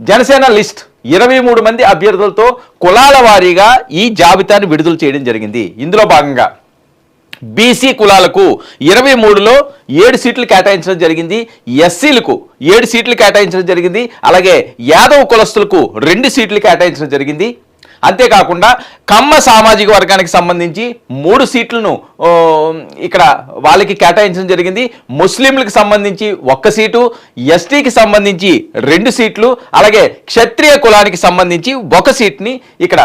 Janasena list. ఇరవై మూడు మంది అభ్యర్థులతో కులాల వారీగా ఈ జాబితాను విడుదల చేయడం జరిగింది. ఇందులో భాగంగా బీసీ కులాలకు ఇరవై మూడులో ఏడు సీట్లు కేటాయించడం జరిగింది. ఎస్సీలకు ఏడు సీట్లు కేటాయించడం జరిగింది. అలాగే యాదవ్ కులస్తులకు రెండు సీట్లు కేటాయించడం జరిగింది. అంతేకాకుండా కమ్మ సామాజిక వర్గానికి సంబంధించి మూడు సీట్లను ఇక్కడ వాళ్ళకి కేటాయించడం జరిగింది. ముస్లింలకు సంబంధించి ఒక్క సీటు ఎస్టీకి సంబంధించి రెండు సీట్లు అలాగే క్షత్రియ కులానికి సంబంధించి ఒక సీట్ని ఇక్కడ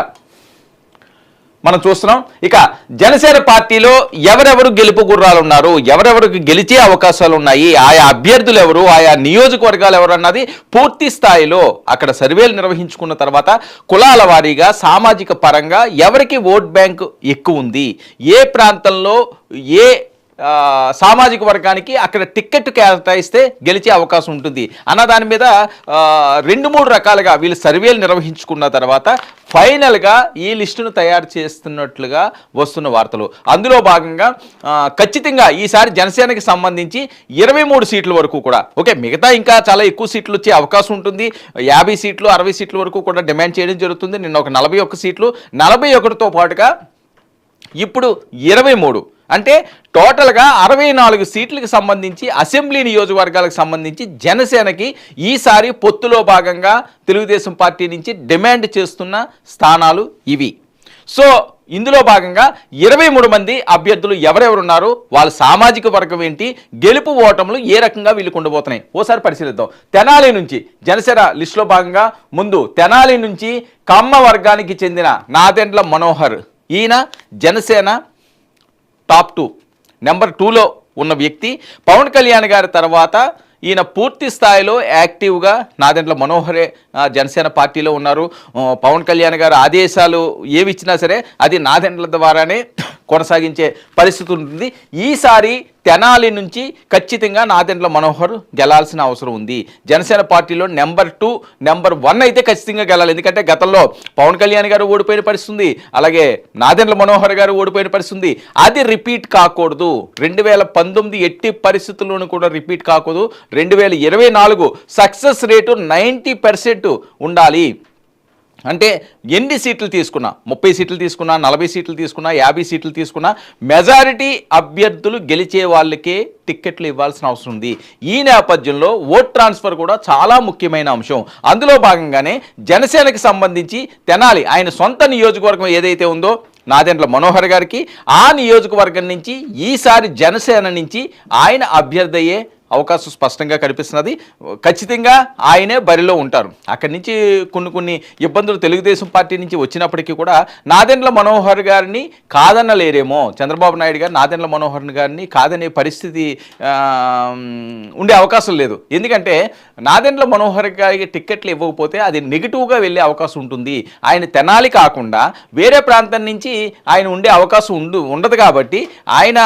మనం చూస్తున్నాం. ఇక జనసేన పార్టీలో ఎవరెవరు గెలుపు గుర్రాలు ఉన్నారు ఎవరెవరికి గెలిచే అవకాశాలు ఉన్నాయి ఆయా అభ్యర్థులు ఎవరు ఆయా నియోజకవర్గాలు ఎవరు అన్నది పూర్తి స్థాయిలో అక్కడ సర్వేలు నిర్వహించుకున్న తర్వాత కులాల వారీగా సామాజిక పరంగా ఎవరికి ఓట్ బ్యాంక్ ఎక్కువ ఉంది? ఏ ప్రాంతంలో ఏ సామాజిక వర్గానికి అక్కడ టిక్కెట్ కేటాయిస్తే గెలిచే అవకాశం ఉంటుంది. అన్న దాని మీద రెండు మూడు రకాలుగా వీళ్ళు సర్వేలు నిర్వహించుకున్న తర్వాత ఫైనల్గా ఈ లిస్టును తయారు చేస్తున్నట్లుగా వస్తున్న వార్తలు. అందులో భాగంగా ఖచ్చితంగా ఈసారి జనసేనకి సంబంధించి ఇరవై మూడు సీట్ల వరకు కూడా ఓకే మిగతా ఇంకా చాలా ఎక్కువ సీట్లు వచ్చే అవకాశం ఉంటుంది. యాభై సీట్లు అరవై సీట్ల వరకు కూడా డిమాండ్ చేయడం జరుగుతుంది. నిన్న ఒక నలభై ఒక్క సీట్లు నలభై ఒకటితో పాటుగా ఇప్పుడు ఇరవై మూడు. అంటే టోటల్గా అరవై నాలుగు సీట్లకు సంబంధించి అసెంబ్లీ నియోజకవర్గాలకు సంబంధించి జనసేనకి ఈసారి పొత్తులో భాగంగా తెలుగుదేశం పార్టీ నుంచి డిమాండ్ చేస్తున్న స్థానాలు ఇవి. సో ఇందులో భాగంగా ఇరవై మూడు మంది అభ్యర్థులు ఎవరెవరున్నారు వాళ్ళ సామాజిక వర్గం ఏంటి గెలుపు ఓటములు ఏ రకంగా వీళ్ళు ఉండబోతున్నాయి ఓసారి పరిశీలిద్దాం. తెనాలి నుంచి జనసేన లిస్టులో భాగంగా ముందు తెనాలి నుంచి కమ్మ వర్గానికి చెందిన నాదెండ్ల మనోహర్. ఈయన జనసేన టాప్ టూ. నెంబర్ టూలో ఉన్న వ్యక్తి పవన్ కళ్యాణ్ గారి తర్వాత ఈయన పూర్తి స్థాయిలో యాక్టివ్గా నాదెంట్ల మనోహరే జనసేన పార్టీలో ఉన్నారు. పవన్ కళ్యాణ్ గారు ఆదేశాలు ఏవి ఇచ్చినా సరే అది నాదెంట్ల ద్వారానే కొనసాగించే పరిస్థితి ఉంటుంది. ఈసారి తెనాలి నుంచి ఖచ్చితంగా నాదెండ్ల మనోహర్ గెలాల్సిన అవసరం ఉంది. జనసేన పార్టీలో నెంబర్ టూ నెంబర్ వన్ అయితే ఖచ్చితంగా గెలాలి. ఎందుకంటే గతంలో పవన్ కళ్యాణ్ గారు ఓడిపోయిన పరిస్థితుంది. అలాగే నాదెండ్ల మనోహర్ గారు ఓడిపోయిన పరిస్థితుంది. అది రిపీట్ కాకూడదు. రెండు వేల పంతొమ్మిది ఎట్టి పరిస్థితుల్లోనూ కూడా రిపీట్ కాకూడదు. రెండు వేల ఇరవై నాలుగు సక్సెస్ రేటు నైంటీ పర్సెంట్ ఉండాలి. అంటే ఎన్ని సీట్లు తీసుకున్నా ముప్పై సీట్లు తీసుకున్నా నలభై సీట్లు తీసుకున్నా యాభై సీట్లు తీసుకున్నా మెజారిటీ అభ్యర్థులు గెలిచే వాళ్ళకే టిక్కెట్లు ఇవ్వాల్సిన అవసరం ఉంది. ఈ నేపథ్యంలో ఓట్ ట్రాన్స్ఫర్ కూడా చాలా ముఖ్యమైన అంశం. అందులో భాగంగానే జనసేనకి సంబంధించి తెనాలి ఆయన సొంత నియోజకవర్గం ఏదైతే ఉందో నాదెండ్ల మనోహర్ గారికి ఆ నియోజకవర్గం నుంచి ఈసారి జనసేన నుంచి ఆయన అభ్యర్థయ్యే అవకాశం స్పష్టంగా కనిపిస్తున్నది. ఖచ్చితంగా ఆయనే బరిలో ఉంటారు. అక్కడి నుంచి కొన్ని కొన్ని ఇబ్బందులు తెలుగుదేశం పార్టీ నుంచి వచ్చినప్పటికీ కూడా నాదెండ్ల మనోహర్ గారిని కాదనలేరేమో చంద్రబాబు నాయుడు గారు నాదెండ్ల మనోహర్ గారిని కాదనే పరిస్థితి ఉండే అవకాశం లేదు. ఎందుకంటే నాదెండ్ల మనోహర్ గారికి టిక్కెట్లు ఇవ్వకపోతే అది నెగిటివ్గా వెళ్ళే అవకాశం ఉంటుంది. ఆయన తెనాలి కాకుండా వేరే ప్రాంతం నుంచి ఆయన ఉండే అవకాశం ఉండు ఉండదు కాబట్టి ఆయన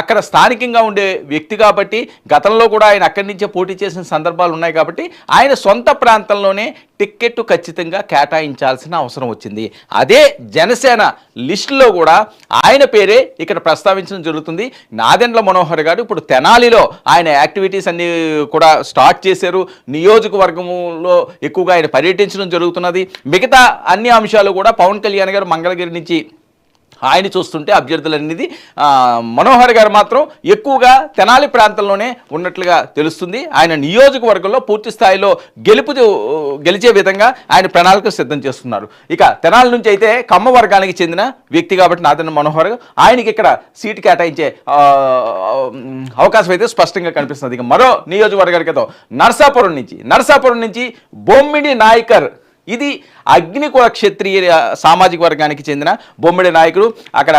అక్కడ స్థానికంగా ఉండే వ్యక్తి కాబట్టి గతంలో కూడా ఆయన అక్కడి నుంచే పోటీ చేసిన సందర్భాలు ఉన్నాయి కాబట్టి ఆయన సొంత ప్రాంతంలోనే టిక్కెట్ ఖచ్చితంగా కేటాయించాల్సిన అవసరం వచ్చింది. అదే జనసేన లిస్టులో కూడా ఆయన పేరే ఇక్కడ ప్రస్తావించడం జరుగుతుంది. నాదెండ్ల మనోహర్ గారు ఇప్పుడు తెనాలిలో ఆయన యాక్టివిటీస్ అన్ని కూడా స్టార్ట్ చేశారు. నియోజకవర్గంలో ఎక్కువగా ఆయన పర్యటించడం జరుగుతున్నది. మిగతా అన్ని అంశాలు కూడా పవన్ కళ్యాణ్ గారు మంగళగిరి నుంచి ఆయన చూస్తుంటే అభ్యర్థులు అనేది మనోహర్ గారు మాత్రం ఎక్కువగా తెనాలి ప్రాంతంలోనే ఉన్నట్లుగా తెలుస్తుంది. ఆయన నియోజకవర్గంలో పూర్తి స్థాయిలో గెలుపు గెలిచే విధంగా ఆయన ప్రణాళిక సిద్ధం చేస్తున్నారు. ఇక తెనాలి నుంచి అయితే కమ్మ వర్గానికి చెందిన వ్యక్తి కాబట్టి నాదన్న మనోహర్ ఆయనకి ఇక్కడ సీటు కేటాయించే అవకాశం అయితే స్పష్టంగా కనిపిస్తుంది. ఇక మరో నియోజకవర్గానికి నర్సాపురం నుంచి నర్సాపురం నుంచి బొమ్మిడి నాయకర్ ఇది అగ్నికుల క్షత్రియ సామాజిక వర్గానికి చెందిన బొమ్మిడి నాయకుడు. అక్కడ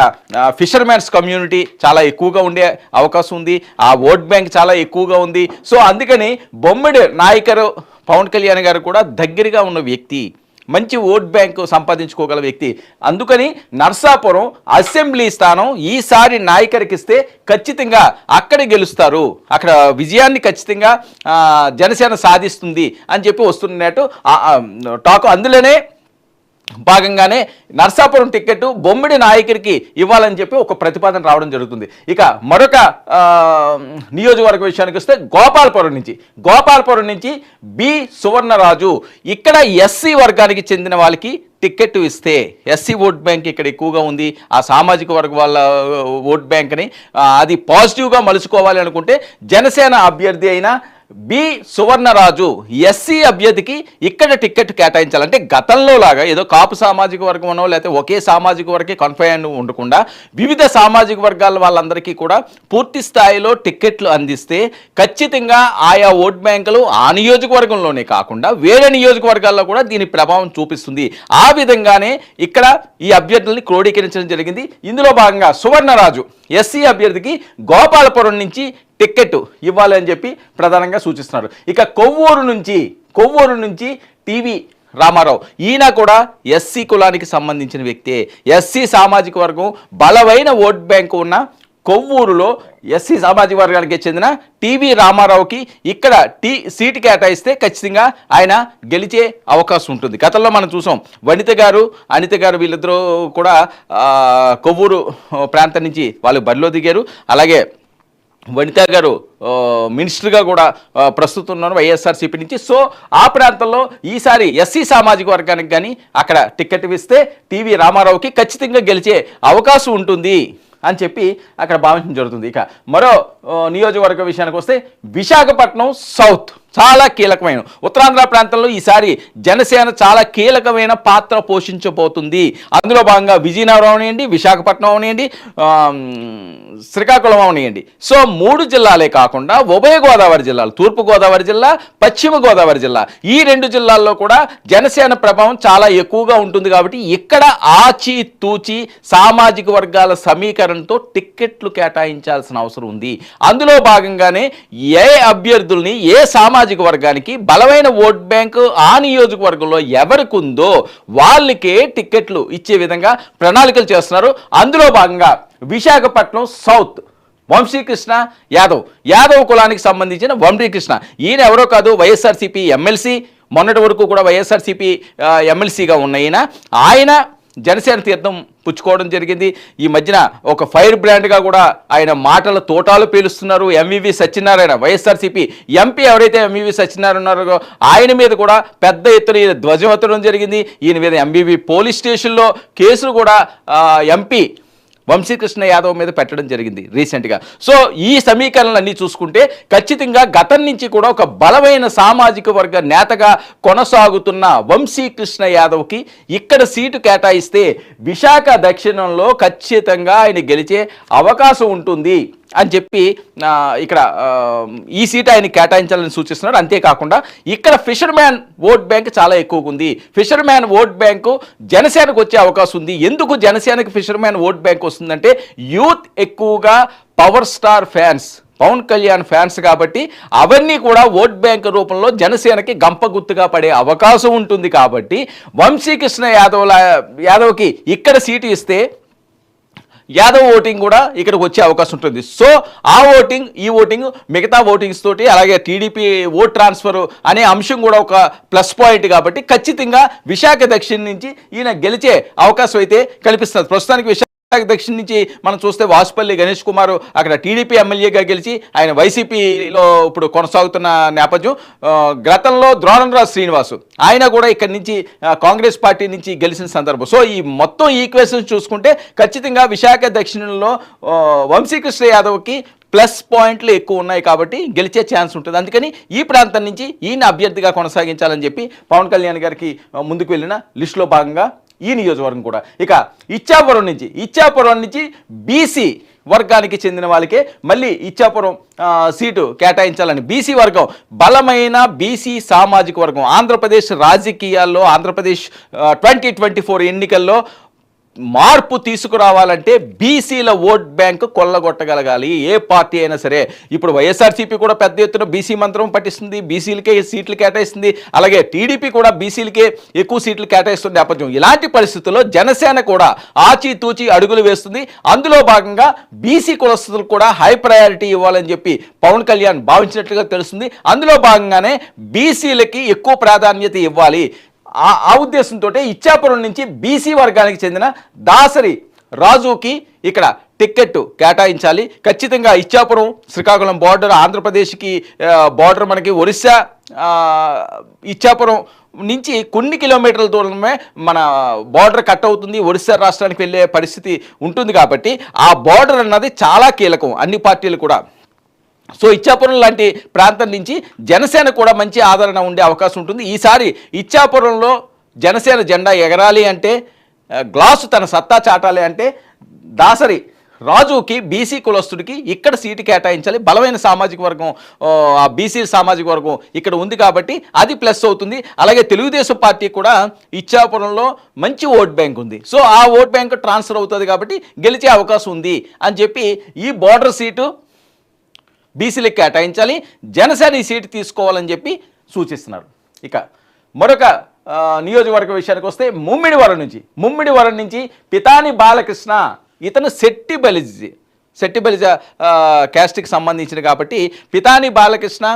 ఫిషర్మెన్స్ కమ్యూనిటీ చాలా ఎక్కువగా ఉండే అవకాశం ఉంది. ఆ ఓట్ బ్యాంక్ చాలా ఎక్కువగా ఉంది. సో అందుకని బొమ్మిడి నాయకరు పవన్ కళ్యాణ్ గారు కూడా దగ్గరగా ఉన్న వ్యక్తి. మంచి ఓట్ బ్యాంకు సంపాదించుకోగల వ్యక్తి. అందుకని నర్సాపురం అసెంబ్లీ స్థానం ఈసారి నాయకరికిస్తే ఖచ్చితంగా అక్కడ గెలుస్తారు. అక్కడ విజయాన్ని ఖచ్చితంగా జనసేన సాధిస్తుంది అని చెప్పి వస్తున్నట్టు టాక్ అందులోనే భాగంగానే నర్సాపురం టికెట్ బొమ్మిడి నాయకుడికి ఇవ్వాలని చెప్పి ఒక ప్రతిపాదన రావడం జరుగుతుంది. ఇక మరొక నియోజకవర్గ విషయానికి వస్తే గోపాలపురం నుంచి. గోపాలపురం నుంచి బి సువర్ణరాజు. ఇక్కడ ఎస్సీ వర్గానికి చెందిన వాళ్ళకి టికెట్ ఇస్తే ఎస్సీ ఓట్ బ్యాంక్ ఇక్కడ ఎక్కువగా ఉంది. ఆ సామాజిక వర్గ వాళ్ళ ఓట్ బ్యాంక్ని అది పాజిటివ్గా మలుచుకోవాలి అనుకుంటే జనసేన అభ్యర్థి అయిన బి సువర్ణరాజు ఎస్సీ అభ్యర్థికి ఇక్కడ టికెట్ కేటాయించాలంటే గతంలో లాగా ఏదో కాపు సామాజిక వర్గం అనో లేకపోతే ఒకే సామాజిక వర్గే కన్ఫైన్ ఉండకుండా వివిధ సామాజిక వర్గాల వాళ్ళందరికీ కూడా పూర్తి స్థాయిలో టికెట్లు అందిస్తే ఖచ్చితంగా ఆయా ఓట్ బ్యాంకులు ఆ నియోజకవర్గంలోనే కాకుండా వేరే నియోజకవర్గాల్లో కూడా దీని ప్రభావం చూపిస్తుంది. ఆ విధంగానే ఇక్కడ ఈ అభ్యర్థుల్ని క్రోడీకరించడం జరిగింది. ఇందులో భాగంగా సువర్ణరాజు ఎస్సీ అభ్యర్థికి గోపాలపురం నుంచి టిక్కెట్ ఇవ్వాలని చెప్పి ప్రధానంగా సూచిస్తున్నారు. ఇక కొవ్వూరు నుంచి కొవ్వూరు నుంచి టీవీ రామారావు. ఈయన కూడా ఎస్సీ కులానికి సంబంధించిన వ్యక్తే. ఎస్సీ సామాజిక వర్గం బలమైన ఓట్ బ్యాంకు ఉన్న కొవ్వూరులో ఎస్సీ సామాజిక వర్గానికి చెందిన టీవీ రామారావుకి ఇక్కడ టీ సీటు కేటాయిస్తే ఖచ్చితంగా ఆయన గెలిచే అవకాశం ఉంటుంది. గతంలో మనం చూసాం వనిత గారు అనిత గారు వీళ్ళిద్దరూ కూడా కొవ్వూరు ప్రాంతం నుంచి వాళ్ళు బరిలో దిగారు. అలాగే వనిత గారు మినిస్టర్గా కూడా ప్రస్తుతం ఉన్నారు వైఎస్ఆర్సీపీ నుంచి. సో ఆ ప్రాంతంలో ఈసారి ఎస్సీ సామాజిక వర్గానికి కానీ అక్కడ టికెట్ ఇస్తే టీవీ రామారావుకి ఖచ్చితంగా గెలిచే అవకాశం ఉంటుంది. అని చెప్పి అక్కడ భావించడం జరుగుతుంది. ఇక మరో నియోజకవర్గ విషయానికి వస్తే విశాఖపట్నం సౌత్. చాలా కీలకమైన. ఉత్తరాంధ్ర ప్రాంతంలో ఈసారి జనసేన చాలా కీలకమైన పాత్ర పోషించబోతుంది. అందులో భాగంగా విజయనగరం అవనియండి విశాఖపట్నం అవనియండి శ్రీకాకుళం అవనియండి సో మూడు జిల్లాలే కాకుండా ఉభయ గోదావరి జిల్లాలు తూర్పు గోదావరి జిల్లా పశ్చిమ గోదావరి జిల్లా ఈ రెండు జిల్లాల్లో కూడా జనసేన ప్రభావం చాలా ఎక్కువగా ఉంటుంది కాబట్టి ఇక్కడ ఆచి తూచి సామాజిక వర్గాల సమీకరణతో టిక్కెట్లు కేటాయించాల్సిన అవసరం ఉంది. అందులో భాగంగానే ఏ అభ్యర్థుల్ని ఏ సామాజిక వర్గానికి బలమైన ఓట్ బ్యాంకు ఆ నియోజకవర్గంలో ఎవరికి ఉందో వాళ్ళకే టిక్కెట్లు ఇచ్చే విధంగా ప్రణాళికలు చేస్తున్నారు. అందులో భాగంగా విశాఖపట్నం సౌత్ వంశీకృష్ణ యాదవ్. యాదవ్ కులానికి సంబంధించిన వంశీకృష్ణ. ఈయన ఎవరో కాదు వైఎస్ఆర్సీపీ ఎమ్మెల్సీ. మొన్నటి వరకు కూడా వైఎస్ఆర్సీపీ ఎమ్మెల్సీగా ఉన్న ఈయన. ఆయన జనసేన తీర్థం పుచ్చుకోవడం జరిగింది. ఈ మధ్యన ఒక ఫైర్ బ్రాండ్గా కూడా ఆయన మాటల తోటాలు పీలుస్తున్నారు. ఎంవివి సత్యనారాయణ వైఎస్ఆర్సీపీ ఎంపీ ఎవరైతే ఎంవివి సత్యనారాయణ ఉన్నారో ఆయన మీద కూడా పెద్ద ఎత్తున ఈయన జరిగింది. ఈయన మీద ఎంవివి పోలీస్ స్టేషన్లో కేసులు కూడా ఎంపీ వంశీకృష్ణ యాదవ్ మీద పెట్టడం జరిగింది రీసెంట్గా సో ఈ సమీకరణలన్నీ చూసుకుంటే ఖచ్చితంగా గతం నుంచి కూడా ఒక బలమైన సామాజిక వర్గ నేతగా కొనసాగుతున్న వంశీకృష్ణ యాదవ్కి ఇక్కడ సీటు కేటాయిస్తే విశాఖ దక్షిణంలో ఖచ్చితంగా ఆయన గెలిచే అవకాశం ఉంటుంది. అని చెప్పి ఇక్కడ ఈ సీట్ ఆయన కేటాయించాలని సూచిస్తున్నాడు. అంతేకాకుండా ఇక్కడ ఫిషర్ మ్యాన్ ఓట్ బ్యాంక్ చాలా ఎక్కువగా ఉంది. ఫిషర్ మ్యాన్ ఓట్ బ్యాంకు జనసేనకు వచ్చే అవకాశం ఉంది. ఎందుకు జనసేనకు ఫిషర్ మ్యాన్ ఓట్ బ్యాంక్ వస్తుందంటే యూత్ ఎక్కువగా power star fans Pawan Kalyan fans కాబట్టి అవన్నీ కూడా ఓట్ బ్యాంక్ రూపంలో జనసేనకి గంప గుర్తుగా పడే అవకాశం ఉంటుంది కాబట్టి వంశీకృష్ణ యాదవ్ యాదవ్కి ఇక్కడ సీటు ఇస్తే యాదవ్ ఓటింగ్ కూడా ఇక్కడికి వచ్చే అవకాశం ఉంటుంది. సో ఆ ఓటింగ్ ఈ ఓటింగ్ మిగతా ఓటింగ్స్ తోటి అలాగే టీడీపీ ఓట్ ట్రాన్స్ఫర్ అనే అంశం కూడా ఒక ప్లస్ పాయింట్ కాబట్టి ఖచ్చితంగా విశాఖ దక్షిణ నుంచి ఈయన గెలిచే అవకాశం అయితే కల్పిస్తుంది ప్రస్తుతానికి విశాఖ దక్షిణ నుంచి మనం చూస్తే వాసుపల్లి గణేష్ కుమార్ అక్కడ టీడీపీ ఎమ్మెల్యేగా గెలిచి ఆయన వైసీపీలో ఇప్పుడు కొనసాగుతున్న నేపథ్యం. గతంలో ద్రోణంరాజు శ్రీనివాసు ఆయన కూడా ఇక్కడి నుంచి కాంగ్రెస్ పార్టీ నుంచి గెలిచిన సందర్భం. సో ఈ మొత్తం ఈక్వేషన్స్ చూసుకుంటే ఖచ్చితంగా విశాఖ దక్షిణంలో వంశీకృష్ణ యాదవ్కి ప్లస్ పాయింట్లు ఎక్కువ ఉన్నాయి కాబట్టి గెలిచే ఛాన్స్ ఉంటుంది. అందుకని ఈ ప్రాంతం నుంచి ఈయన అభ్యర్థిగా కొనసాగించాలని చెప్పి పవన్ కళ్యాణ్ గారికి ముందుకు వెళ్ళిన లిస్టులో భాగంగా ఈ నియోజకవర్గం కూడా. ఇక ఇచ్చాపురం నుంచి ఇచ్చాపురం నుంచి బీసీ వర్గానికి చెందిన వాళ్ళకే మళ్ళీ ఇచ్చాపురం సీటు కేటాయించాలని. బీసీ వర్గం బలమైన బీసీ సామాజిక వర్గం. ఆంధ్రప్రదేశ్ రాజకీయాల్లో ఆంధ్రప్రదేశ్ ట్వంటీ ట్వంటీ ఫోర్ ఎన్నికల్లో మార్పు తీసుకురావాలంటే బీసీల ఓట్ బ్యాంక్ కొల్లగొట్టగలగాలి. ఏ పార్టీ అయినా సరే. ఇప్పుడు వైఎస్ఆర్సీపీ కూడా పెద్ద ఎత్తున బీసీ మంత్రం పట్టిస్తుంది బీసీలకే సీట్లు కేటాయిస్తుంది. అలాగే టీడీపీ కూడా బీసీలకే ఎక్కువ సీట్లు కేటాయిస్తుంది నేపథ్యం. ఇలాంటి పరిస్థితుల్లో జనసేన కూడా ఆచితూచి అడుగులు వేస్తుంది. అందులో భాగంగా బీసీ కులస్తులకు కూడా హై ప్రయారిటీ ఇవ్వాలని చెప్పి పవన్ కళ్యాణ్ భావించినట్లుగా తెలుస్తుంది. అందులో భాగంగానే బీసీలకి ఎక్కువ ప్రాధాన్యత ఇవ్వాలి. ఆ ఆ ఉద్దేశంతో ఇచ్చాపురం నుంచి బీసీ వర్గానికి చెందిన దాసరి రాజుకి ఇక్కడ టిక్కెట్ కేటాయించాలి. ఖచ్చితంగా ఇచ్చాపురం శ్రీకాకుళం బార్డర్ ఆంధ్రప్రదేశ్కి బార్డర్ మనకి ఒరిస్సా ఇచ్చాపురం నుంచి కొన్ని కిలోమీటర్ల దూరమే మన బార్డర్ కట్ అవుతుంది. ఒరిస్సా రాష్ట్రానికి వెళ్ళే పరిస్థితి ఉంటుంది కాబట్టి ఆ బార్డర్ అన్నది చాలా కీలకం. అన్ని పార్టీలు కూడా. సో ఇచ్చాపురం లాంటి ప్రాంతం నుంచి జనసేన కూడా మంచి ఆదరణ ఉండే అవకాశం ఉంటుంది. ఈసారి ఇచ్చాపురంలో జనసేన జెండా ఎగరాలి అంటే గ్లాసు తన సత్తా చాటాలి అంటే దాసరి రాజుకి బీసీ కులస్తుడికి ఇక్కడ సీటు కేటాయించాలి. బలమైన సామాజిక వర్గం ఆ, ఆ బీసీ సామాజిక వర్గం ఇక్కడ ఉంది కాబట్టి అది ప్లస్ అవుతుంది. అలాగే తెలుగుదేశం పార్టీ కూడా ఇచ్చాపురంలో మంచి ఓట్ బ్యాంక్ ఉంది. సో ఆ ఓట్ బ్యాంక్ ట్రాన్స్ఫర్ అవుతుంది కాబట్టి గెలిచే అవకాశం ఉంది అని చెప్పి ఈ బార్డర్ సీటు బీసీలకు కేటాయించాలి జనసేన ఈ సీటు తీసుకోవాలని చెప్పి సూచిస్తున్నారు. ఇక మరొక నియోజకవర్గ విషయానికి వస్తే ముమ్మిడివరం నుంచి ముమ్మిడివరం నుంచి పితాని బాలకృష్ణ ఇతను శెట్టి బలిజి శెట్టి బలిజ క్యాస్ట్కి సంబంధించిన కాబట్టి పితాని బాలకృష్ణ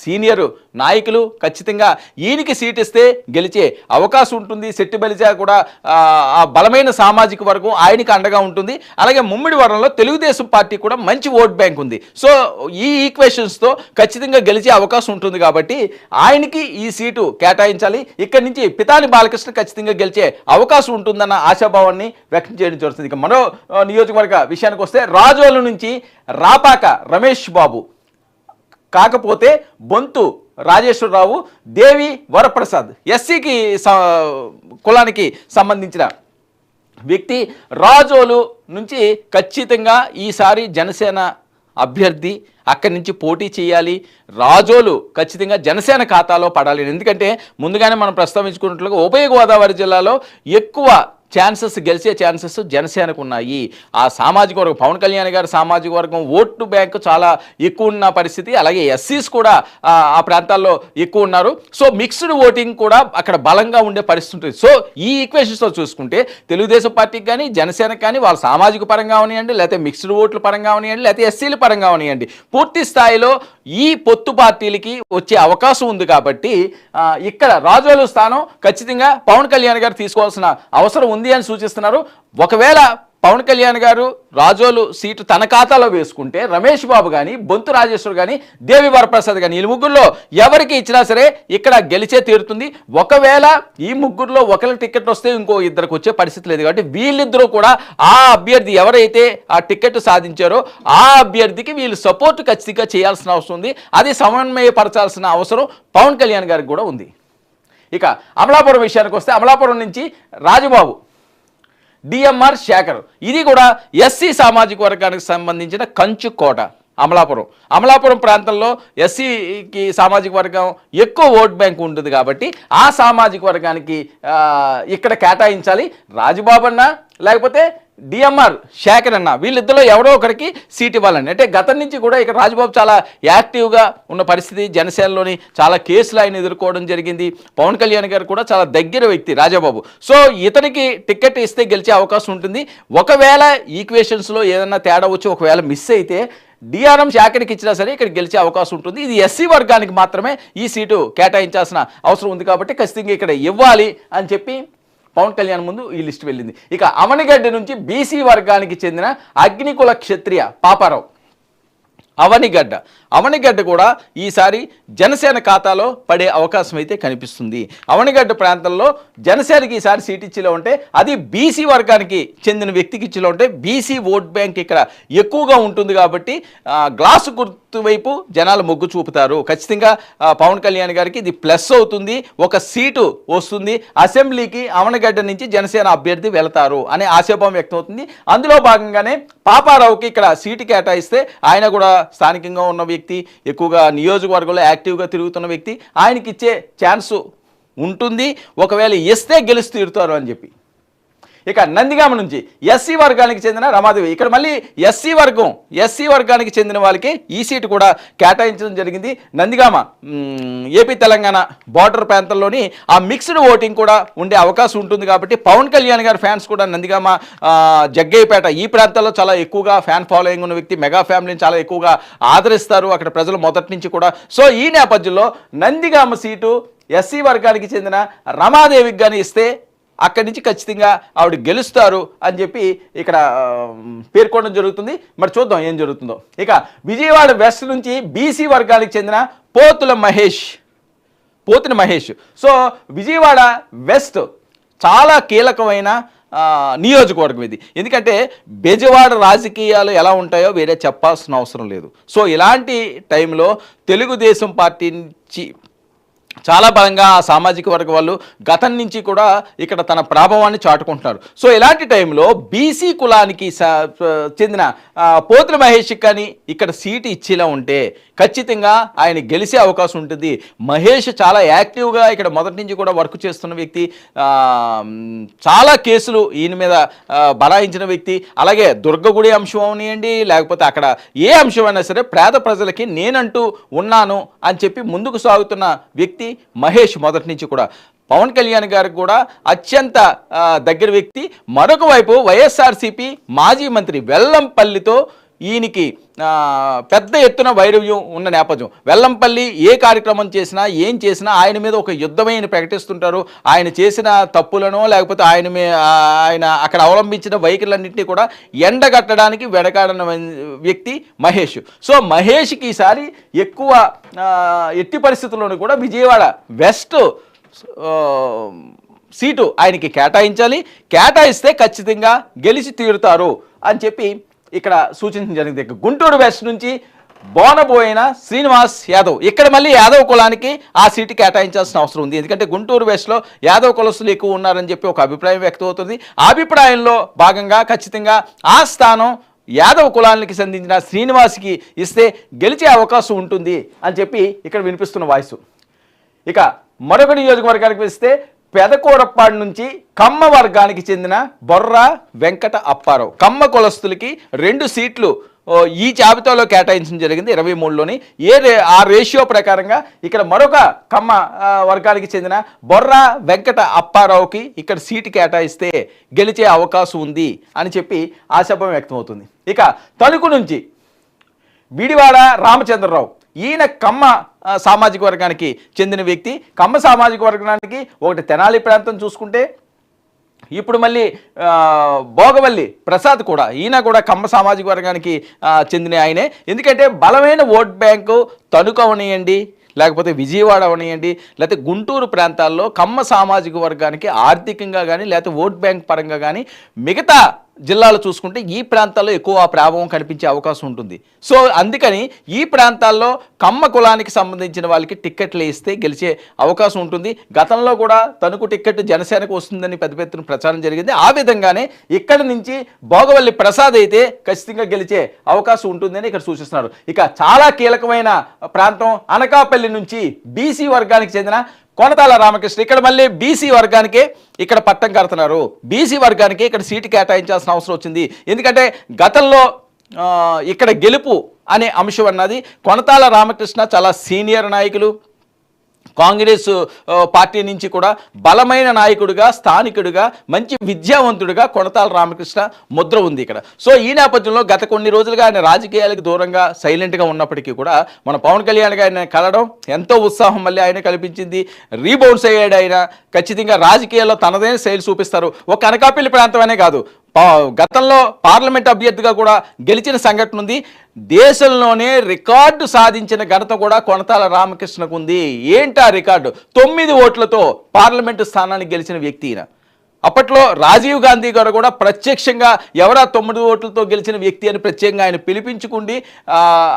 సీనియర్ నాయకులు ఖచ్చితంగా ఈయనకి సీట్ ఇస్తే గెలిచే అవకాశం ఉంటుంది. శెట్టి బలిజ కూడా ఆ, బలమైన సామాజిక వర్గం ఆయనకి అండగా ఉంటుంది. అలాగే ముమ్మిడి వరంలో తెలుగుదేశం పార్టీ కూడా మంచి ఓట్ బ్యాంక్ ఉంది. సో ఈ ఈక్వేషన్స్తో ఖచ్చితంగా గెలిచే అవకాశం ఉంటుంది కాబట్టి ఆయనకి ఈ సీటు కేటాయించాలి. ఇక్కడి నుంచి పితాని బాలకృష్ణ ఖచ్చితంగా గెలిచే అవకాశం ఉంటుందన్న ఆశాభావాన్ని వ్యక్తం చేయడం జరుగుతుంది. ఇక మరో నియోజకవర్గ విషయానికి వస్తే రాజోలు నుంచి రాపాక రమేష్ బాబు. కాకపోతే బొంతు రాజేశ్వరరావు దేవి వరప్రసాద్ ఎస్సీకి కులానికి సంబంధించిన వ్యక్తి రాజోలు నుంచి ఖచ్చితంగా ఈసారి జనసేన అభ్యర్థి అక్కడి నుంచి పోటీ చేయాలి. రాజోలు ఖచ్చితంగా జనసేన ఖాతాలో పడాలి. ఎందుకంటే ముందుగానే మనం ప్రస్తావించుకున్నట్లుగా ఉభయ గోదావరి జిల్లాలో ఎక్కువ ఛాన్సెస్ గెలిచే ఛాన్సెస్ జనసేనకు ఉన్నాయి ఆ సామాజిక వర్గం పవన్ కళ్యాణ్ గారి సామాజిక వర్గం ఓటు బ్యాంకు చాలా ఎక్కువ ఉన్న పరిస్థితి. అలాగే ఎస్సీస్ కూడా ఆ, ప్రాంతాల్లో ఎక్కువ ఉన్నారు సో మిక్స్డ్ ఓటింగ్ కూడా అక్కడ బలంగా ఉండే పరిస్థితి ఉంటుంది. సో ఈ ఈక్వేషన్స్తో చూసుకుంటే తెలుగుదేశం పార్టీకి కానీ జనసేనకి కానీ వాళ్ళ సామాజిక పరంగా అవనియండి లేకపోతే మిక్స్డ్ ఓట్ల పరంగా అవనియండి లేకపోతే ఎస్సీల పరంగా అవనియండి. పూర్తి స్థాయిలో ఈ పొత్తు పార్టీలకి వచ్చే అవకాశం ఉంది కాబట్టి ఇక్కడ రాజోలు స్థానం ఖచ్చితంగా పవన్ కళ్యాణ్ గారు తీసుకోవాల్సిన అవసరం ఉంది అని సూచిస్తున్నారు. ఒకవేళ పవన్ కళ్యాణ్ గారు రాజోలు సీటు తన ఖాతాలో వేసుకుంటే రమేష్ బాబు కానీ బొంతు రాజేశ్వర్ కానీ దేవి వరప్రసాద్ కానీ ఈ ముగ్గురులో ఎవరికి ఇచ్చినా సరే ఇక్కడ గెలిచే తీరుతుంది. ఒకవేళ ఈ ముగ్గురులో ఒకరికి టికెట్ వస్తే ఇంకో ఇద్దరికి వచ్చే పరిస్థితి లేదు కాబట్టి వీళ్ళిద్దరూ కూడా ఆ అభ్యర్థి ఎవరైతే ఆ టికెట్ సాధించారో ఆ అభ్యర్థికి వీళ్ళు సపోర్ట్ ఖచ్చితంగా చేయాల్సిన అవసరం ఉంది. అది సమన్వయపరచాల్సిన అవసరం పవన్ కళ్యాణ్ గారికి కూడా ఉంది. ఇక అమలాపురం విషయానికి వస్తే అమలాపురం నుంచి రాజుబాబు డిఎంఆర్ శేఖర్. ఇది కూడా ఎస్సీ సామాజిక వర్గానికి సంబంధించిన కంచుకోట. అమలాపురం. అమలాపురం ప్రాంతంలో ఎస్సీకి సామాజిక వర్గం ఎక్కువ ఓట్ బ్యాంక్ ఉంటుంది కాబట్టి ఆ సామాజిక వర్గానికి ఇక్కడ కేటాయించాలి. రాజబాబు అన్న లేకపోతే డిఎంఆర్ శేఖర్ అన్న వీళ్ళిద్దరిలో ఎవరో ఒకరికి సీట్ ఇవ్వాలండి. అంటే గతం నుంచి కూడా ఇక్కడ రాజబాబు చాలా యాక్టివ్గా ఉన్న పరిస్థితి జనసేనలోని చాలా కేసులు ఆయన ఎదుర్కోవడం జరిగింది. పవన్ కళ్యాణ్ గారు కూడా చాలా దగ్గర వ్యక్తి రాజబాబు. సో ఇతనికి టికెట్ ఇస్తే గెలిచే అవకాశం ఉంటుంది. ఒకవేళ ఈక్వేషన్స్లో ఏదైనా తేడా వచ్చి ఒకవేళ మిస్ అయితే డిఆర్ఎం శాఖనికి ఇచ్చినా సరే ఇక్కడ గెలిచే అవకాశం ఉంటుంది. ఇది ఎస్సీ వర్గానికి మాత్రమే ఈ సీటు కేటాయించాల్సిన అవసరం ఉంది కాబట్టి ఖచ్చితంగా ఇక్కడ ఇవ్వాలి అని చెప్పి పవన్ కళ్యాణ్ ముందు ఈ లిస్ట్ వెళ్ళింది. ఇక అవనిగడ్డ నుంచి బీసీ వర్గానికి చెందిన అగ్నికుల క్షత్రియ పాపారావు. అవనిగడ్డ. అవనిగడ్డ కూడా ఈసారి జనసేన ఖాతాలో పడే అవకాశం అయితే కనిపిస్తుంది. అవనిగడ్డ ప్రాంతంలో జనసేనకి ఈసారి సీట్ ఇచ్చిలో ఉంటే అది బీసీ వర్గానికి చెందిన వ్యక్తికి ఇచ్చిలో ఉంటే బీసీ ఓట్ బ్యాంక్ ఇక్కడ ఎక్కువగా ఉంటుంది కాబట్టి గ్లాసు గుర్తు వైపు జనాలు మొగ్గు చూపుతారు. ఖచ్చితంగా పవన్ కళ్యాణ్ గారికి ఇది ప్లస్ అవుతుంది. ఒక సీటు వస్తుంది. అసెంబ్లీకి అవనగడ్డ నుంచి జనసేన అభ్యర్థి వెళతారు అనే ఆశాభావం వ్యక్తం అవుతుంది అందులో భాగంగానే పాపారావుకి ఇక్కడ సీటు కేటాయిస్తే ఆయన కూడా స్థానికంగా ఉన్న వ్యక్తి ఎక్కువగా నియోజకవర్గంలో యాక్టివ్గా తిరుగుతున్న వ్యక్తి ఆయనకి ఇచ్చే ఛాన్సు ఉంటుంది. ఒకవేళ ఇస్తే గెలుస్తూ తీరుతారు అని చెప్పి. ఇక నందిగామ నుంచి ఎస్సీ వర్గానికి చెందిన రమాదేవి. ఇక్కడ మళ్ళీ ఎస్సీ వర్గం ఎస్సీ వర్గానికి చెందిన వాళ్ళకి ఈ సీటు కూడా కేటాయించడం జరిగింది. నందిగామ ఏపీ తెలంగాణ బార్డర్ ప్రాంతంలోని ఆ మిక్స్డ్ ఓటింగ్ కూడా ఉండే అవకాశం ఉంటుంది కాబట్టి పవన్ కళ్యాణ్ గారి ఫ్యాన్స్ కూడా నందిగామ జగ్గయ్యపేట ఈ ప్రాంతాల్లో చాలా ఎక్కువగా ఫ్యాన్ ఫాలోయింగ్ ఉన్న వ్యక్తి మెగా ఫ్యామిలీని చాలా ఎక్కువగా ఆదరిస్తారు అక్కడ ప్రజలు మొదటి నుంచి కూడా. సో ఈ నేపథ్యంలో నందిగామ సీటు ఎస్సీ వర్గానికి చెందిన రమాదేవికి కానీ ఇస్తే అక్కడి నుంచి ఖచ్చితంగా ఆవిడ గెలుస్తారు అని చెప్పి ఇక్కడ పేర్కొనడం జరుగుతుంది. మరి చూద్దాం ఏం జరుగుతుందో. ఇక విజయవాడ వెస్ట్ నుంచి బీసీ వర్గానికి చెందిన పోతుల మహేష్. పోతుల మహేష్. సో విజయవాడ వెస్ట్ చాలా కీలకమైన నియోజకవర్గం ఇది. ఎందుకంటే బెజవాడ రాజకీయాలు ఎలా ఉంటాయో వేరే చెప్పాల్సిన అవసరం లేదు. సో ఇలాంటి టైంలో తెలుగుదేశం పార్టీ నుంచి చాలా బలంగా ఆ సామాజిక వర్గ వాళ్ళు గతం నుంచి కూడా ఇక్కడ తన ప్రభావాన్ని చాటుకుంటున్నారు. సో ఇలాంటి టైంలో బీసీ కులానికి చెందిన పోతుల మహేష్ కానీ ఇక్కడ సీటు ఇచ్చేలా ఉంటే ఖచ్చితంగా ఆయన గెలిచే అవకాశం ఉంటుంది. మహేష్ చాలా యాక్టివ్గా ఇక్కడ మొదటి నుంచి కూడా వర్క్ చేస్తున్న వ్యక్తి. చాలా కేసులు ఈయన మీద బలాయించిన వ్యక్తి. అలాగే దుర్గగుడి అంశం అవనియండి లేకపోతే అక్కడ ఏ అంశమైనా సరే పేద ప్రజలకి నేనంటూ ఉన్నాను అని చెప్పి ముందుకు సాగుతున్న వ్యక్తి మహేష్ మొదటి నుంచి కూడా. పవన్ కళ్యాణ్ గారికి కూడా అత్యంత దగ్గర వ్యక్తి. మరొక వైపు వైఎస్ఆర్సీపీ మాజీ మంత్రి వెల్లంపల్లితో ఈయనకి పెద్ద ఎత్తున వైరవ్యం ఉన్న నేపథ్యం. వెల్లంపల్లి ఏ కార్యక్రమం చేసినా ఏం చేసినా ఆయన మీద ఒక యుద్ధమైన ప్రకటిస్తుంటారు. ఆయన చేసిన తప్పులను లేకపోతే ఆయన మీ ఆయన అక్కడ అవలంబించిన వైఖరులన్నింటినీ కూడా ఎండగట్టడానికి వెడకాడన వ్యక్తి మహేష్. సో మహేష్కి ఈసారి ఎక్కువ ఎట్టి పరిస్థితుల్లోనూ కూడా విజయవాడ వెస్ట్ సీటు ఆయనకి కేటాయించాలి. కేటాయిస్తే ఖచ్చితంగా గెలిచి తీరుతారు అని చెప్పి ఇక్కడ సూచించడం జరిగింది. గుంటూరు వెస్ట్ నుంచి బోనబోయిన శ్రీనివాస్ యాదవ్. ఇక్కడ మళ్ళీ యాదవ్ కులానికి ఆ సీటు కేటాయించాల్సిన అవసరం ఉంది. ఎందుకంటే గుంటూరు వెస్ట్లో యాదవ్ కులస్తులు ఎక్కువ ఉన్నారని చెప్పి ఒక అభిప్రాయం వ్యక్తం అవుతుంది. ఆ అభిప్రాయంలో భాగంగా ఖచ్చితంగా ఆ స్థానం యాదవ్ కులానికి సంధించిన శ్రీనివాస్కి ఇస్తే గెలిచే అవకాశం ఉంటుంది అని చెప్పి ఇక్కడ వినిపిస్తున్న వాయిస్. ఇక మరొక నియోజకవర్గానికి వస్తే పెదకూరప్పాడు నుంచి కమ్మ వర్గానికి చెందిన బొర్రా వెంకట అప్పారావు. కమ్మ కులస్తులకి రెండు సీట్లు ఈ జాబితాలో కేటాయించడం జరిగింది ఇరవై మూడులోని. ఏ రే ఆ రేషియో ప్రకారంగా ఇక్కడ మరొక కమ్మ వర్గానికి చెందిన బొర్రా వెంకట అప్పారావుకి ఇక్కడ సీటు కేటాయిస్తే గెలిచే అవకాశం ఉంది అని చెప్పి ఆశాభం వ్యక్తమవుతుంది. ఇక తణుకు నుంచి విడివాడ రామచంద్రరావు. ఈయన కమ్మ సామాజిక వర్గానికి చెందిన వ్యక్తి. కమ్మ సామాజిక వర్గానికి ఒకటి తెనాలి ప్రాంతం చూసుకుంటే ఇప్పుడు మళ్ళీ భోగవల్లి ప్రసాద్ కూడా ఈయన కూడా కమ్మ సామాజిక వర్గానికి చెందిన ఆయనే. ఎందుకంటే బలమైన ఓట్ బ్యాంకు తణుకు అవనియండి లేకపోతే విజయవాడ అవనియండి లేకపోతే గుంటూరు ప్రాంతాల్లో కమ్మ సామాజిక వర్గానికి ఆర్థికంగా కానీ లేకపోతే ఓట్ బ్యాంక్ పరంగా కానీ మిగతా జిల్లాలు చూసుకుంటే ఈ ప్రాంతాల్లో ఎక్కువ ప్రభావం కనిపించే అవకాశం ఉంటుంది. సో అందుకని ఈ ప్రాంతాల్లో కమ్మ కులానికి సంబంధించిన వాళ్ళకి టిక్కెట్లు ఇస్తే గెలిచే అవకాశం ఉంటుంది. గతంలో కూడా తణుకు టిక్కెట్ జనసేనకు వస్తుందని పెద్ద ఎత్తున ప్రచారం జరిగింది. ఆ విధంగానే ఇక్కడ నుంచి భోగవల్లి ప్రసాద్ అయితే ఖచ్చితంగా గెలిచే అవకాశం ఉంటుందని ఇక్కడ సూచిస్తున్నారు. ఇక చాలా కీలకమైన ప్రాంతం అనకాపల్లి నుంచి బీసీ వర్గానికి చెందిన కోనతాల రామకృష్ణ ఇక్కడ మళ్ళీ బీసీ వర్గానికే ఇక్కడ పట్టం కడుతున్నారు. బీసీ వర్గానికి ఇక్కడ సీటు కేటాయించాల్సిన అవసరం వచ్చింది. ఎందుకంటే గతంలో ఇక్కడ గెలుపు అనే అంశం అన్నది కొనతాల రామకృష్ణ చాలా సీనియర్ నాయకులు కాంగ్రెస్ పార్టీ నుంచి కూడా బలమైన నాయకుడిగా స్థానికుడిగా మంచి విద్యావంతుడిగా కొనతాల రామకృష్ణ ముద్ర ఉంది ఇక్కడ. సో ఈ నేపథ్యంలో గత కొన్ని రోజులుగా ఆయన రాజకీయాలకు దూరంగా సైలెంట్గా ఉన్నప్పటికీ కూడా మన పవన్ కళ్యాణ్ గారిని కలడం ఎంతో ఉత్సాహం మళ్ళీ ఆయన కల్పించింది. రీబౌన్స్ అయ్యాడు ఆయన. ఖచ్చితంగా రాజకీయాల్లో తనదైన శైలి చూపిస్తారు. ఒక అనకాపల్లి ప్రాంతమనే కాదు. గతంలో పార్లమెంట్ అభ్యర్థిగా కూడా గెలిచిన సంఘటన ఉంది. దేశంలోనే రికార్డు సాధించిన ఘనత కూడా కొనతాల రామకృష్ణకు ఉంది. ఏంటా రికార్డు? తొమ్మిది ఓట్లతో పార్లమెంటు స్థానాన్ని గెలిచిన వ్యక్తి ఈయన. అప్పట్లో రాజీవ్ గాంధీ గారు కూడా ప్రత్యక్షంగా ఎవరా తొమ్మిది ఓట్లతో గెలిచిన వ్యక్తి అని ప్రత్యేకంగా ఆయన పిలిపించుకుండి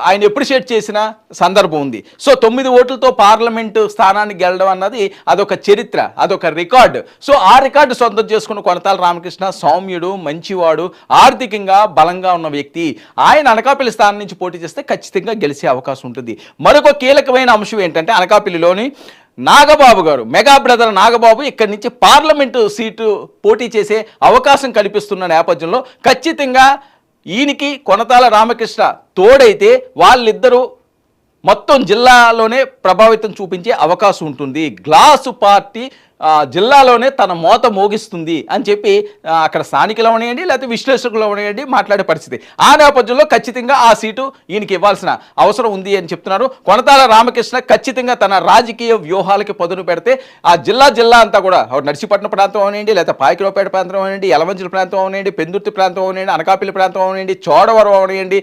ఆయన ఎప్రిషియేట్ చేసిన సందర్భం ఉంది. సో తొమ్మిది ఓట్లతో పార్లమెంటు స్థానానికి గెలడం అన్నది అదొక చరిత్ర అదొక రికార్డు. సో ఆ రికార్డు సొంతం చేసుకున్న కొనతాల రామకృష్ణ సౌమ్యుడు మంచివాడు ఆర్థికంగా బలంగా ఉన్న వ్యక్తి. ఆయన అనకాపల్లి స్థానం నుంచి పోటీ చేస్తే ఖచ్చితంగా గెలిచే అవకాశం ఉంటుంది. మరొక కీలకమైన అంశం ఏంటంటే అనకాపల్లిలోని నాగబాబు గారు మెగా బ్రదర్ నాగబాబు ఇక్కడి నుంచి పార్లమెంటు సీటు పోటీ చేసే అవకాశం కల్పిస్తున్న నేపథ్యంలో ఖచ్చితంగా ఈయనకి కొనతాల రామకృష్ణ తోడైతే వాళ్ళిద్దరూ మొత్తం జిల్లాలోనే ప్రభావితం చూపించే అవకాశం ఉంటుంది. గ్లాసు పార్టీ జిల్లాలోనే తన మోత మోగిస్తుంది అని చెప్పి అక్కడ స్థానికులు అవనియండి లేకపోతే విశ్లేషకులు అవనియండి మాట్లాడే పరిస్థితి. ఆ నేపథ్యంలో ఖచ్చితంగా ఆ సీటు ఈయనకి ఇవ్వాల్సిన అవసరం ఉంది అని చెప్తున్నారు. కొనతాల రామకృష్ణ ఖచ్చితంగా తన రాజకీయ వ్యూహాలకి పదును పెడితే ఆ జిల్లా జిల్లా అంతా కూడా నర్సీపట్నం ప్రాంతం అవనియండి లేకపోతే పాయకిరావుపేట ప్రాంతం అవనియండి యలమంచిల ప్రాంతం అవనియండి పెందుర్తి ప్రాంతం అవనియండి అనకాపల్లి ప్రాంతం అవనియండి చోడవరం అవనియండి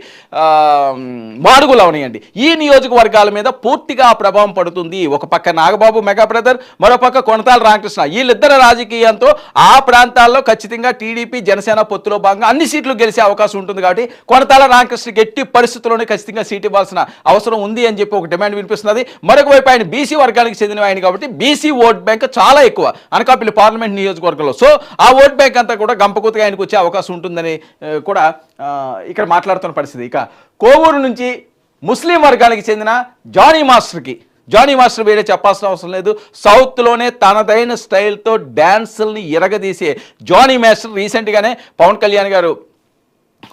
మాడుగులు అవనియండి. ఈ నియోజకవర్గాల మీద పూర్తిగా ప్రభావం పడుతుంది. ఒక పక్క నాగబాబు మెగా బ్రదర్ మరో పక్క కొనతాల రామకృష్ణ వీళ్ళిద్దరు రాజకీయంతో ఆ ప్రాంతాల్లో ఖచ్చితంగా టీడీపీ జనసేన పొత్తులో భాగంగా అన్ని సీట్లు గెలిచే అవకాశం ఉంటుంది కాబట్టి కొనతాల రామకృష్ణ గట్టి పరిస్థితుల్లోనే ఖచ్చితంగా సీట్ ఇవ్వాల్సిన అవసరం ఉంది అని చెప్పి ఒక డిమాండ్ వినిపిస్తున్నది. మరొక వైపు ఆయన బీసీ వర్గానికి చెందిన ఆయన కాబట్టి బీసీ ఓట్ బ్యాంక్ చాలా ఎక్కువ అనకాపల్లి పార్లమెంట్ నియోజకవర్గంలో. సో ఆ ఓట్ బ్యాంక్ అంతా కూడా గంపకూతగా ఆయనకు వచ్చే అవకాశం ఉంటుందని కూడా ఇక్కడ మాట్లాడుతున్న పరిస్థితి. ఇక కోవూరు నుంచి ముస్లిం వర్గానికి చెందిన జానీ మాస్టర్కి జానీ మాస్టర్ వేరే చెప్పాల్సిన అవసరం లేదు. సౌత్లోనే తనదైన స్టైల్తో డ్యాన్సుల్ని ఎరగదీసే జానీ మాస్టర్ రీసెంట్గానే పవన్ కళ్యాణ్ గారు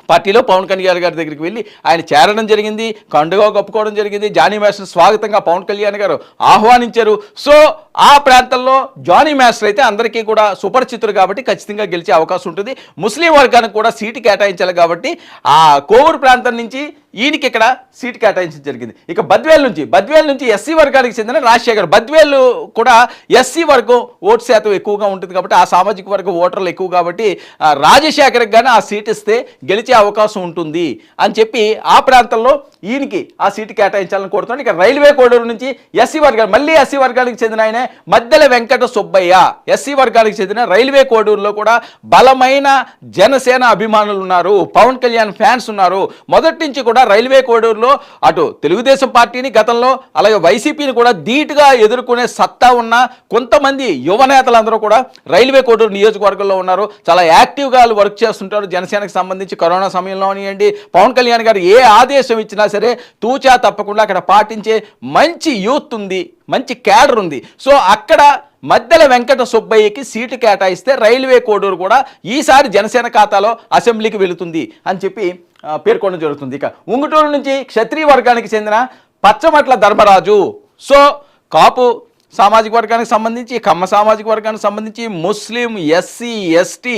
పార్టీలో పవన్ కళ్యాణ్ గారి దగ్గరికి వెళ్ళి ఆయన చేరడం జరిగింది కండుగా కప్పుకోవడం జరిగింది. జానీ మాస్టర్ స్వాగతంగా పవన్ కళ్యాణ్ గారు ఆహ్వానించారు. సో ఆ ప్రాంతంలో జానీ మాస్టర్ అయితే అందరికీ కూడా సుపరిచితులు కాబట్టి ఖచ్చితంగా గెలిచే అవకాశం ఉంటుంది. ముస్లిం వర్గానికి కూడా సీటు కేటాయించాలి కాబట్టి ఆ కోవూరు ప్రాంతం నుంచి ఈయనకి ఇక్కడ సీట్ కేటాయించడం జరిగింది. ఇక బద్వేల్ నుంచి బద్వేల్ నుంచి ఎస్సీ వర్గానికి చెందిన రాజశేఖర్ బద్వేల్ కూడా ఎస్సీ వర్గం ఓటు శాతం ఎక్కువగా ఉంటుంది కాబట్టి ఆ సామాజిక వర్గం ఓటర్లు ఎక్కువ కాబట్టి రాజశేఖర్ రాజశేఖర్కి కానీ ఆ సీట్ ఇస్తే గెలిచే అవకాశం ఉంటుంది అని చెప్పి ఆ ప్రాంతంలో ఈయనకి ఆ సీటు కేటాయించాలని కోరుతున్నాను ఇక రైల్వే కోడూరు నుంచి ఎస్సీ వర్గాలు మళ్ళీ ఎస్సీ వర్గానికి చెందిన ఆయన మద్దెల వెంకట సుబ్బయ్య. ఎస్సీ వర్గానికి చెందిన రైల్వే కోడూరులో కూడా బలమైన జనసేన అభిమానులు ఉన్నారు. పవన్ కళ్యాణ్ ఫ్యాన్స్ ఉన్నారు. మొదటి నుంచి కూడా రైల్వే కోడూరులో అటు తెలుగుదేశం పార్టీని గతంలో అలాగే వైసీపీని కూడా ధీటుగా ఎదుర్కొనే సత్తా ఉన్న కొంతమంది యువ నేతలందరూ కూడా రైల్వే కోడూరు నియోజకవర్గంలో ఉన్నారు. చాలా యాక్టివ్గా వాళ్ళు వర్క్ చేస్తుంటారు. జనసేనకు సంబంధించి కరోనా సమయంలో అనియండి. పవన్ కళ్యాణ్ గారు ఏ ఆదేశం ఇచ్చినా సరే తూచా తప్పకుండా అక్కడ పాటించే మంచి యూత్ ఉంది మంచి క్యాడర్ ఉంది. సో అక్కడ మద్దెల వెంకట సుబ్బయ్యకి సీటు కేటాయిస్తే రైల్వే కోడూరు కూడా ఈసారి జనసేన ఖాతాలో అసెంబ్లీకి వెళుతుంది అని చెప్పి పేర్కొనడం జరుగుతుంది. ఇక ఉంగుటూరు నుంచి క్షత్రియ వర్గానికి చెందిన పచ్చమట్ల ధర్మరాజు. సో కాపు సామాజిక వర్గానికి సంబంధించి కమ్మ సామాజిక వర్గానికి సంబంధించి ముస్లిం ఎస్సీ ఎస్టీ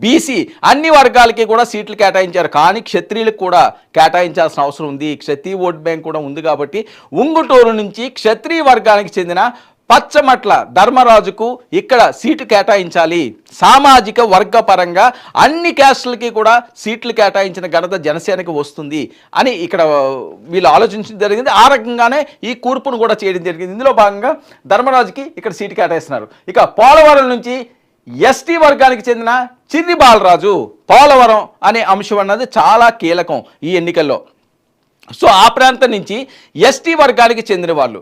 బీసీ అన్ని వర్గాలకి కూడా సీట్లు కేటాయించారు. కానీ క్షత్రియులకు కూడా కేటాయించాల్సిన అవసరం ఉంది. క్షత్రియ ఓట్ బ్యాంక్ కూడా ఉంది కాబట్టి ఉంగుటూరు నుంచి క్షత్రియ వర్గానికి చెందిన పచ్చమట్ల ధర్మరాజుకు ఇక్కడ సీటు కేటాయించాలి. సామాజిక వర్గ పరంగా అన్ని క్యాస్టులకి కూడా సీట్లు కేటాయించిన ఘనత జనసేనకి వస్తుంది అని ఇక్కడ వీళ్ళు ఆలోచించడం జరిగింది. ఆ రకంగానే ఈ కూర్పును కూడా చేయడం జరిగింది. ఇందులో భాగంగా ధర్మరాజుకి ఇక్కడ సీటు కేటాయిస్తున్నారు. ఇక పోలవరం నుంచి ఎస్టీ వర్గానికి చెందిన చిర్రి బాలరాజు పోలవరం అనే అంశం అన్నది చాలా కీలకం ఈ ఎన్నికల్లో. సో ఆ ప్రాంతం నుంచి ఎస్టీ వర్గానికి చెందిన వాళ్ళు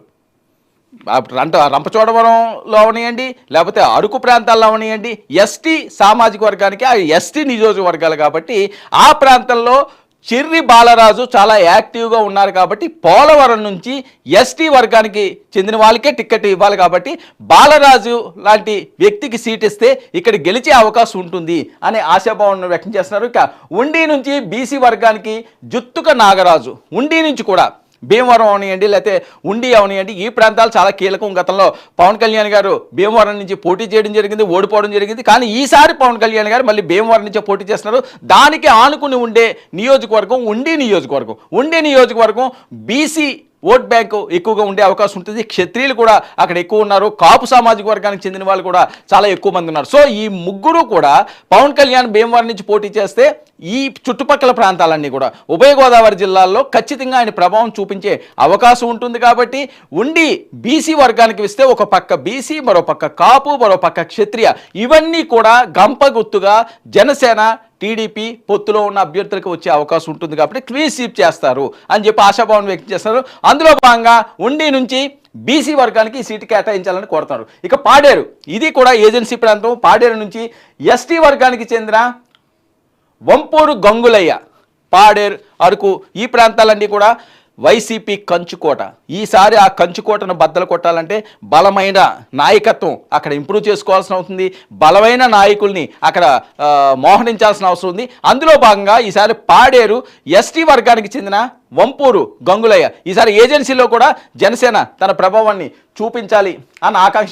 రంట రంపచోడవరంలో అవనియండి లేకపోతే అరకు ప్రాంతాల్లో అవనియండి ఎస్టీ సామాజిక వర్గానికి ఆ ఎస్టీ నియోజకవర్గాలు కాబట్టి ఆ ప్రాంతంలో చిర్రి బాలరాజు చాలా యాక్టివ్గా ఉన్నారు కాబట్టి పోలవరం నుంచి ఎస్టీ వర్గానికి చెందిన వాళ్ళకే టికెట్ ఇవ్వాలి కాబట్టి బాలరాజు లాంటి వ్యక్తికి సీట్ ఇస్తే ఇక్కడ గెలిచే అవకాశం ఉంటుంది అనే ఆశాభావం వ్యక్తం చేస్తున్నారు. ఇక ఉండి నుంచి బీసీ వర్గానికి జుత్తుక నాగరాజు ఉండి నుంచి కూడా భీమవరం అవనియండి లేకపోతే ఉండి అవనియండి ఈ ప్రాంతాలు చాలా కీలకం. గతంలో పవన్ కళ్యాణ్ గారు భీమవరం నుంచి పోటీ చేయడం జరిగింది ఓడిపోవడం జరిగింది. కానీ ఈసారి పవన్ కళ్యాణ్ గారు మళ్ళీ భీమవరం నుంచే పోటీ చేస్తున్నారు. దానికి ఆనుకుని ఉండే నియోజకవర్గం ఉండి నియోజకవర్గం. ఉండే నియోజకవర్గం బీసీ ఓట్ బ్యాంకు ఎక్కువగా ఉండే అవకాశం ఉంటుంది. క్షత్రియులు కూడా అక్కడ ఎక్కువ ఉన్నారు. కాపు సామాజిక వర్గానికి చెందిన వాళ్ళు కూడా చాలా ఎక్కువ మంది ఉన్నారు. సో ఈ ముగ్గురు కూడా పవన్ కళ్యాణ్ భీమవరం నుంచి పోటీ చేస్తే ఈ చుట్టుపక్కల ప్రాంతాలన్నీ కూడా ఉభయ గోదావరి జిల్లాల్లో ఖచ్చితంగా ఆయన ప్రభావం చూపించే అవకాశం ఉంటుంది కాబట్టి ఉండి బీసీ వర్గానికి ఇస్తే ఒక పక్క బీసీ మరో పక్క కాపు మరో పక్క క్షత్రియ ఇవన్నీ కూడా గంప గుర్తుగా జనసేన టీడీపీ పొత్తులో ఉన్న అభ్యర్థులకు వచ్చే అవకాశం ఉంటుంది కాబట్టి క్లీన్ స్వీప్ చేస్తారు అని చెప్పి ఆశాభావం వ్యక్తం చేస్తారు అందులో భాగంగా ఉండి నుంచి బీసీ వర్గానికి ఈ సీటు కేటాయించాలని కోరుతారు ఇక పాడేరు ఇది కూడా ఏజెన్సీ ప్రాంతం. పాడేరు నుంచి ఎస్టీ వర్గానికి చెందిన వంపూరు గంగులయ్య పాడేరు అరకు ఈ ప్రాంతాలన్నీ కూడా వైసీపీ కంచుకోట ఈసారి ఆ కంచుకోటను బద్దలు కొట్టాలంటే బలమైన నాయకత్వం అక్కడ ఇంప్రూవ్ చేసుకోవాల్సిన అవుతుంది బలమైన నాయకుల్ని అక్కడ ఆ, మోహరించాల్సిన అవసరం ఉంది. అందులో భాగంగా ఈసారి పాడేరు ఎస్టీ వర్గానికి చెందిన వంపూరు గంగులయ్య. ఈసారి ఏజెన్సీలో కూడా జనసేన తన ప్రభావాన్ని చూపించాలి అని ఆకాంక్ష